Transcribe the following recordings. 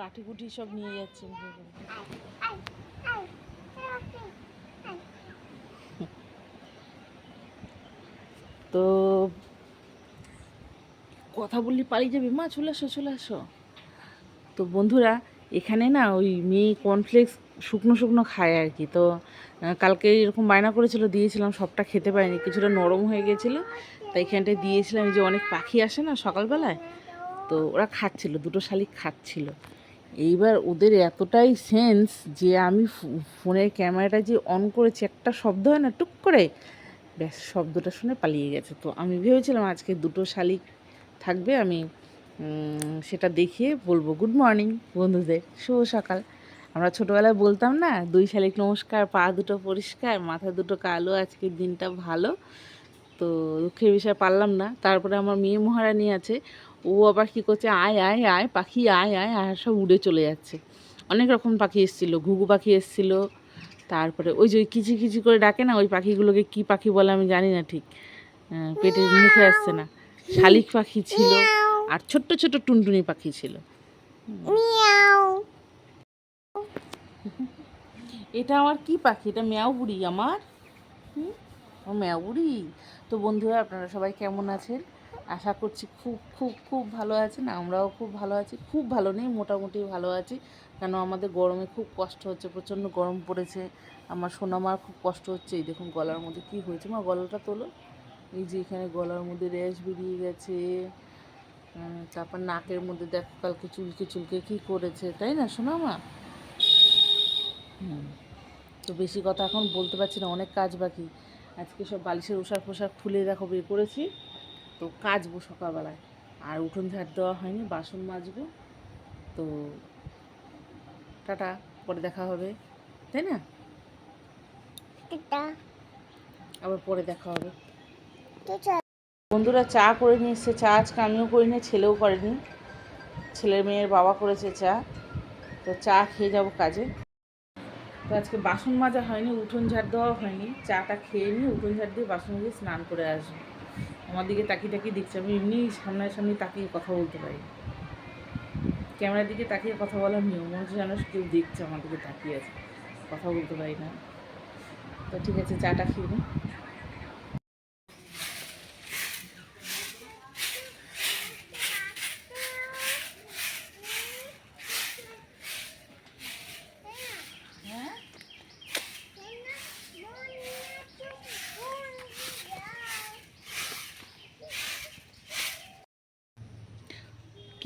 কাঠি কুটি সব নিয়ে যাচ্ছে তো কথা বললি পালিয়ে যাবে? মা, চলে আসো চলে আসো। তো বন্ধুরা, এখানে না ওই মেয়ে কর্নফ্লেক্স শুকনো শুকনো খায় আর কি। তো কালকে এরকম বায়না করেছিল, দিয়েছিলাম, সবটা খেতে পারিনি, কিছুটা নরম হয়ে গেছিল। তাই এখানটায় দিয়েছিলাম যে অনেক পাখি আসে না সকালবেলায়, তো ওরা খাচ্ছিল, দুটো শালিক খাচ্ছিল। এইবার ওদের এতটাই সেন্স যে আমি ফোনের ক্যামেরাটা যে অন করেছি, একটা শব্দ হয় না, টুক করে, ব্যাস শব্দটা শুনে পালিয়ে গেছে। তো আমি ভেবেছিলাম আজকে দুটো শালিক থাকবে, আমি সেটা দেখিয়ে বলব। গুড মর্নিং বন্ধুদের। শুভ সকাল। আমরা ছোটোবেলায় বলতাম না, দুই শালিক নমস্কার, পা দুটো পরিষ্কার, মাথা দুটো কালো, আজকের দিনটা ভালো। তো দুঃখের বিষয় পারলাম না। তারপরে আমার মেয়ে মহারানী আছে ও আবার কী করছে আয় আয় আয় পাখি আয় আয় আর সব উড়ে চলে যাচ্ছে। অনেক রকম পাখি এসেছিল ঘুঘু পাখি এসেছিল তারপরে ওই যে ওই কিচি কিচি করে ডাকে না ওই পাখিগুলোকে কি পাখি বলে আমি জানি না ঠিক। আহ, পেটে মুখে আসছে না। শালিক পাখি ছিল আর ছোট্ট ছোট্ট টুনটুনি পাখি ছিল। এটা আমার কি পাখি? এটা ম্যাও বুড়ি আমার? ও ম্যাও বুড়ি? তো বন্ধুরা আপনারা সবাই কেমন আছেন? আশা করছি খুব খুব খুব ভালো আছেন আমরাও খুব ভালো আছি। খুব ভালো নেই, মোটামুটি ভালো আছি। কেন আমাদের গরমে খুব কষ্ট হচ্ছে, প্রচণ্ড গরম পড়েছে। আমার সোনামার খুব কষ্ট হচ্ছে, এই দেখুন গলার মধ্যে কি হয়েছে। মা, গলাটা তোলো। এই যে এখানে গলার মধ্যে র্যাশ বেরিয়ে গেছে। তারপর নাকের মধ্যে দেখো কালকে চুলকে চুলকে কি করেছে, তাই না, সোনামা? হুম, তো বেশি কথা এখন বলতে পারছি না, অনেক কাজ বাকি। আজকে সব বালিশের ওষাক পোশাক খুলে দেখো, বের করেছি। তো কাচবো সকালবেলায়। আর উঠোন ঝাড় দেওয়া হয়নি বাসন মাজবো। তো টাটা পরে দেখা হবে। তাই না? আবার পরে দেখা হবে। বন্ধুরা চা করে নিয়ে এসছে চা আজকে আমিও করিনি ছেলেও করেনি। ছেলের মেয়ের বাবা করেছে চা। তো চা খেয়ে যাব কাজে। তো আজকে বাসন মাজা হয়নি উঠোন ঝাড় দেওয়া হয়নি। চাটা খেয়ে নিয়ে উঠোন ঝাড় দিয়ে বাসন দিয়ে স্নান করে আসব। আমার দিকে তাকিয়ে তাকিয়ে দেখছে, আমি এমনি সামনাসামনি তাকিয়ে কথা বলতে পারি ক্যামেরার দিকে তাকিয়ে কথা বলার নিয়ম মনে হচ্ছে যেন কেউ দেখছে, আমার দিকে তাকিয়ে আছে। কথা বলতে পারি না। তো ঠিক আছে চাটা খেয়ে নিই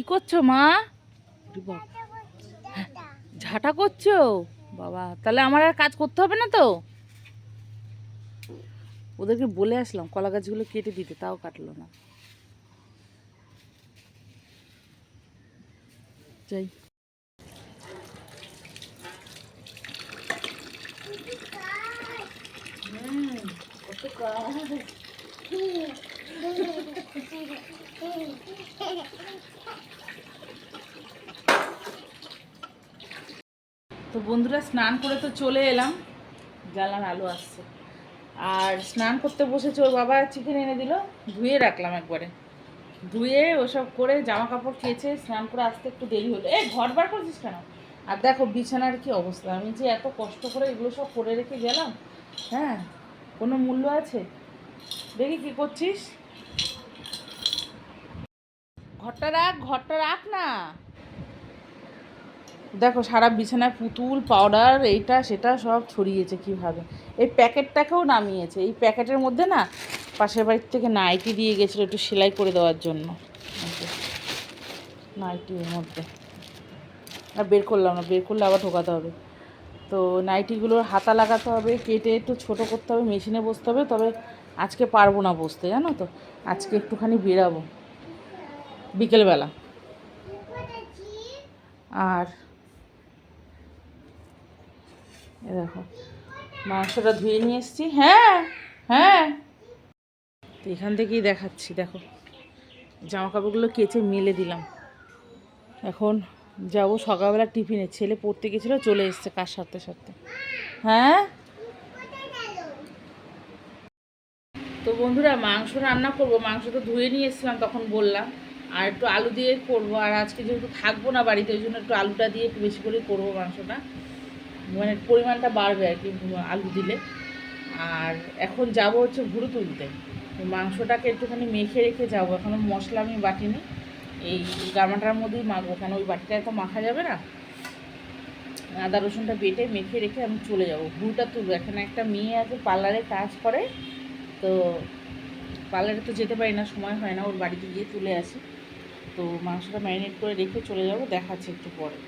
কি করছ মা? ঝাঁটা করছ? বাবা তাহলে আমার আর কাজ করতে হবে না তো? ওদেরকে বলে আসলাম কলা গাছগুলো কেটে দিতে তাও কাটলো না। যাই। হুম। তো বন্ধুরা, স্নান করে তো চলে এলাম। জ্বালান আলো আসছে। আর স্নান করতে বসেছে ওর বাবা চিকেন এনে দিল। ধুয়ে রাখলাম একবারে। ধুয়ে ওসব করে জামা কাপড় খেয়েছে স্নান করে আসতে একটু দেরি হলো। এই ঘর বার করছিস কেন? আর দেখো, বিছানার কি অবস্থা? আমি যে এত কষ্ট করে এগুলো সব করে রেখে গেলাম হ্যাঁ কোনো মূল্য আছে? দেখি কি করছিস? ঘরটা রাখ ঘরটা রাখ না। দেখো, সারা বিছানায় পুতুল পাউডার এইটা, সেটা সব ছড়িয়েছে কীভাবে। এই প্যাকেটটাকেও নামিয়েছে। এই প্যাকেটের মধ্যে না পাশের বাড়ির থেকে নাইটি দিয়ে গেছিল একটু সেলাই করে দেওয়ার জন্য। নাইটির মধ্যে। আর বের করলাম না, বের করলে আবার ঢোকাতে হবে। তো নাইটিগুলোর হাতা লাগাতে হবে, কেটে একটু ছোট করতে হবে, মেশিনে বসতে হবে, তবে আজকে পারব না বসতে, জানো তো? আজকে একটুখানি বেরাবো। বিকেলবেলা। আর এ দেখো, মাংসটা ধুয়ে নিয়ে এসেছি। হ্যাঁ হ্যাঁ। তো এখান থেকেই দেখাচ্ছি, দেখো। জামা কাপড়গুলো কেচে মেলে দিলাম। এখন যাব সকালবেলা টিফিনে। ছেলে পড়তে গেছিল, চলে এসছে কার সাথে সাথে হ্যাঁ? তো বন্ধুরা, মাংস রান্না করব। মাংস তো ধুয়ে নিয়ে এসেছিলাম, তখন বললাম। আর একটু আলু দিয়ে করব, আর আজকে যেহেতু থাকব না বাড়িতে, ওই জন্য একটু আলুটা দিয়ে একটু বেশি করে করব মাংসটা। মানে পরিমাণটা বাড়বে আর কি আলু দিলে। আর এখন যাব হচ্ছে ভুরু তুলতে। মাংসটাকে একটুখানি মেখে রেখে যাব। এখনও মশলা আমি বাটিনি। এই গামাটার মধ্যেই মাখবো। কেন ওই বাটিটায় তো মাখা যাবে না? আদা রসুনটা বেটে মেখে রেখে আমি চলে যাব। ভুরুটা তুলবো। এখানে একটা মেয়ে আছে, পার্লারে কাজ করে। তো পার্লারে তো যেতে পারি না, সময় হয় না। ওর বাড়িতে গিয়ে তুলে আসি। তো মাংসটা ম্যারিনেট করে রেখে চলে যাব, দেখাচ্ছে একটু পরে।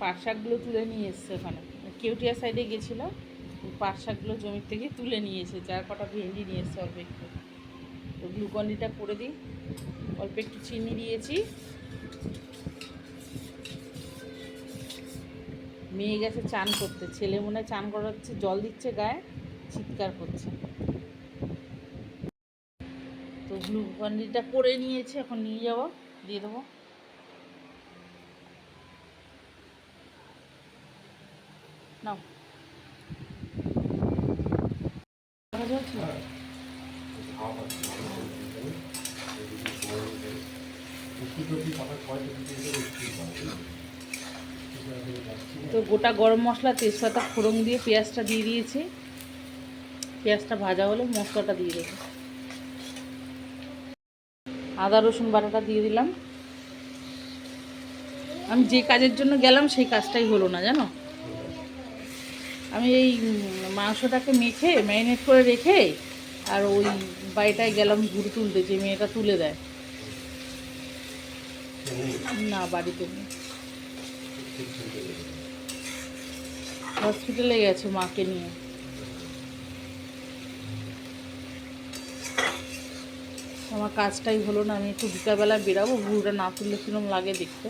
পাট শাকগুলো তুলে নিয়ে এসছে ওখানে। কেউটিয়া সাইডে গেছিল ওই পাট শাকগুলো জমির থেকে তুলে নিয়ে এসে, চার কটা ভেন্ডি নিয়ে এসছে অল্প একটু। তো গ্লুকন্ডিটা করে দিই, অল্প একটু চিনি দিয়েছি। মেয়ে গেছে চান করতে, ছেলে মনে চান করাচ্ছে, জল দিচ্ছে গায়ে, চিৎকার করছে। গ্লুকন্ডিটা করে নিয়েছে, এখন নিয়ে যাব, দিয়ে দেবো। নাও। তো গোটা গরম মশলা, তেজপাতা, ফোড়ন দিয়ে পেঁয়াজটা দিয়ে দিয়েছি। পেঁয়াজটা ভাজা হলে মশলাটা দিয়ে দেবো। আদা, রসুন বাটাটা দিয়ে দিলাম। আমি যে কাজের জন্য গেলাম, সেই কাজটাই হলো না, জানো? আমি এই মাংসটাকে মেখে, ম্যারিনেট করে রেখে, আর ওই বাড়িটায় গেলাম ঘুরে তুলতে, যে মেয়েটা তুলে দেয়। না, বাড়িতে নেই। হসপিটালে গেছে মাকে নিয়ে। আমার কাজটাই হলো না আমি একটু বিকালবেলা বেরাবো ভুলটা না তুললে কিরম লাগে দেখতে।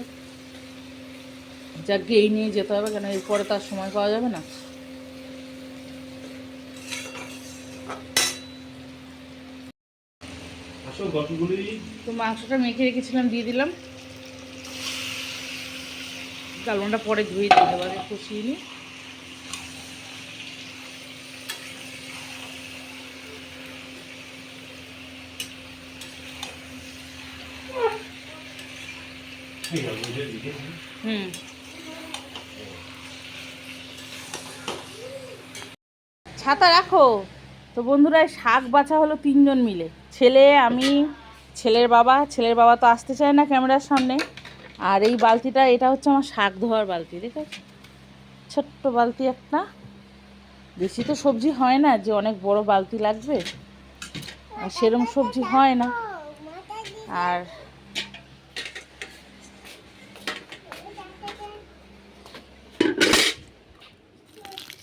যাকে এই নিয়ে যেতে হবে কেন এরপরে তার সময় পাওয়া যাবে না? তো মাংসটা মেখে রেখেছিলাম দিয়ে দিলাম। কালনটা পরে ধুয়ে দিতে আগে কষিয়ে নিই ঠিক আছে বুঝে দিকে হুম ছাতা রাখো। তো বন্ধুরা শাক বাছা হলো তিনজন মিলে। ছেলে, আমি, ছেলের বাবা। ছেলের বাবা তো আসতে চায় না ক্যামেরার সামনে। আর এই বালতিটা, এটা হচ্ছে আমার শাক ধোয়ার বালতি, ঠিক আছে? ছোট্ট বালতি একটা। বেশি তো সবজি হয় না, যে অনেক বড় বালতি লাগবে। আর সেরম সবজি হয় না। আর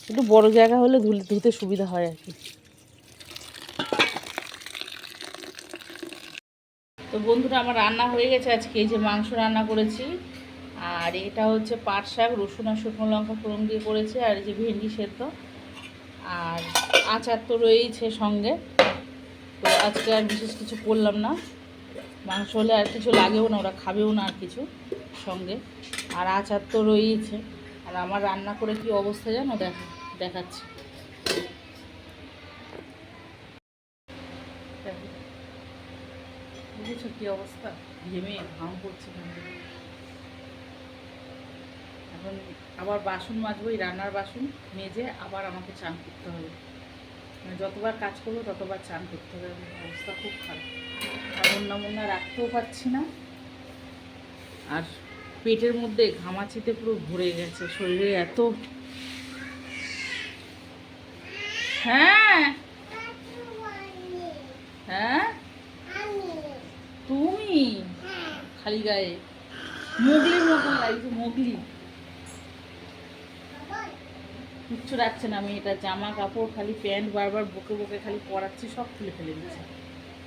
একটু বড় জায়গা হলে ধুলে ধুতে সুবিধা হয় আর কি। তো বন্ধুরা, আমার রান্না হয়ে গেছে আজকে। এই যে মাংস রান্না করেছি, আর এটা হচ্ছে পাট শাক, রসুন আর শুকনো লঙ্কা ফোড়ন দিয়ে করেছে, আর এই যে ভেন্ডি সেদ্ধ। আর আচার তো রয়েইছে সঙ্গে, তো আজকে আর বিশেষ কিছু করলাম না। মাংস হলে আর কিছু লাগেও না, ওরা খাবেও না আর কিছু সঙ্গে। আর আচার তো রয়েইছে। আর আমার রান্না করে কি অবস্থা জানো? দেখা, দেখাচ্ছি। দেখো। বুঝেছ কি অবস্থা? ঘেমে ঘাম থেকে। এখন আবার বাসন মাজবো, এই রান্নার বাসন মেজে আবার আমাকে চান করতে হবে। মানে যতবার কাজ করব ততবার চান করতে হবে। অবস্থা খুব খারাপ। আর মুন্না মুন্না রাখতেও পারছি না। আর পেটের মধ্যে ঘামাচিতে পুরো ভরে গেছে, শরীরে এত হ্যাঁ? হ্যাঁ? তুমি? খালি গায়ে। মোগলি মতন লাগছে মোগলি। কিচ্ছু রাখছে না আমি এটা জামা, কাপড়, খালি প্যান্ট, বারবার বকে বকে খালি পরাচ্ছি, সব খুলে ফেলে দিচ্ছে।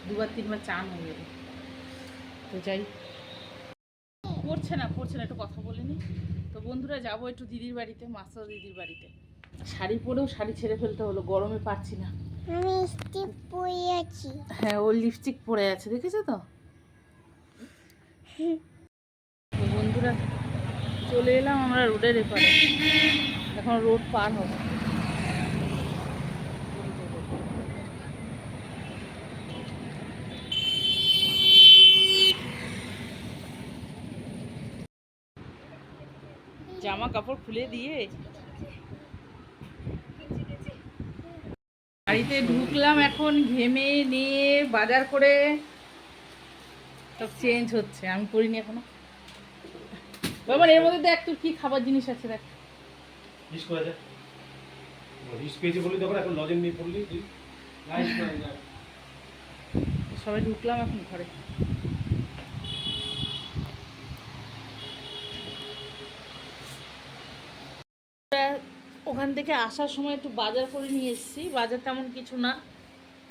দুবার, তিনবার চান হয়ে গেল। তো যাই। পড়ছে না পড়ছে না একটু কথা বলে নি। তো বন্ধুরা যাব একটু দিদির বাড়িতে মাস্টার দিদির বাড়িতে। শাড়ি পরেও শাড়ি ছেড়ে ফেলতে হলো গরমে পারছি না। আমি স্টিপ পরে আছি। হ্যাঁ ওর লিপস্টিক পরে আছে দেখেছ তো? তো বন্ধুরা চলে এলাম আমরা রোডের এপারে। এখন রোড পার হব। জামা কাপড় খুলে দিয়ে বাড়িতে ঢুকলাম এখন ঘেমে নিয়ে বাজার করে। সব চেঞ্জ হচ্ছে আমি করিনি এখনও। বাবা এর মধ্যে দেখ তোর কি খাবার জিনিস আছে দেখ। সবাই ঢুকলাম এখন ঘরে। ওখান থেকে আসার সময় একটু বাজার করে নিয়ে এসেছি। বাজার তেমন কিছু না।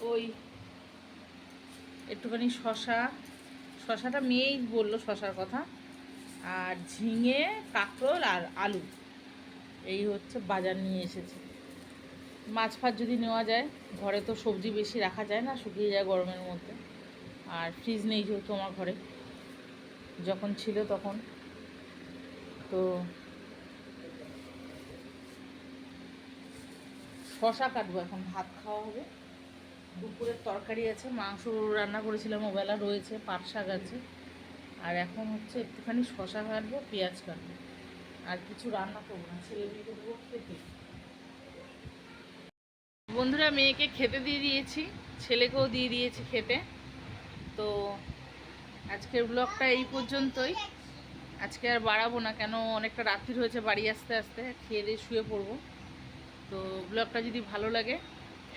ওই একটুখানি শশা। শশাটা মেয়েই বলল শশার কথা। আর ঝিঙে, কাঁকরোল আর আলু। এই হচ্ছে বাজার নিয়ে এসেছে। মাছ ফাছ যদি নেওয়া যায়, ঘরে তো সবজি বেশি রাখা যায় না, শুকিয়ে যায় গরমের মধ্যে। আর ফ্রিজ নেই যেহেতু আমার ঘরে। যখন ছিল তখন। তো শশা কাটবো, এখন ভাত খাওয়া হবে। দুপুরের তরকারি আছে, মাংস রান্না করেছিলাম, ওবেলা রয়েছে, পাট শাক আছে। আর এখন হচ্ছে একটুখানি শশা কাটবো, পেঁয়াজ কাটবো। আর কিছু রান্না করব না, ছেলে মেয়েকে দেবো খেতে। বন্ধুরা, মেয়েকে খেতে দিয়ে দিয়েছি, ছেলেকেও দিয়ে দিয়েছি খেতে। তো আজকের ব্লগটা এই পর্যন্তই। আজকে আর বাড়াবো না, কেন অনেকটা রাত্রি হয়েছে, বাড়ি আসতে আসতে, খেয়ে দিয়ে শুয়ে পড়ব। তো ব্লগটা যদি ভালো লাগে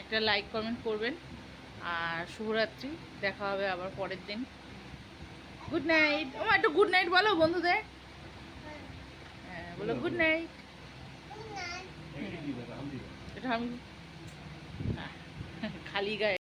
একটা লাইক কমেন্ট করবেন। আর শুভরাত্রি দেখা হবে আবার পরের দিন। গুড নাইট ও একটা গুড নাইট বলো বন্ধুদের। হ্যাঁ বলো গুড নাইট এটা আমি খালি গায়ে।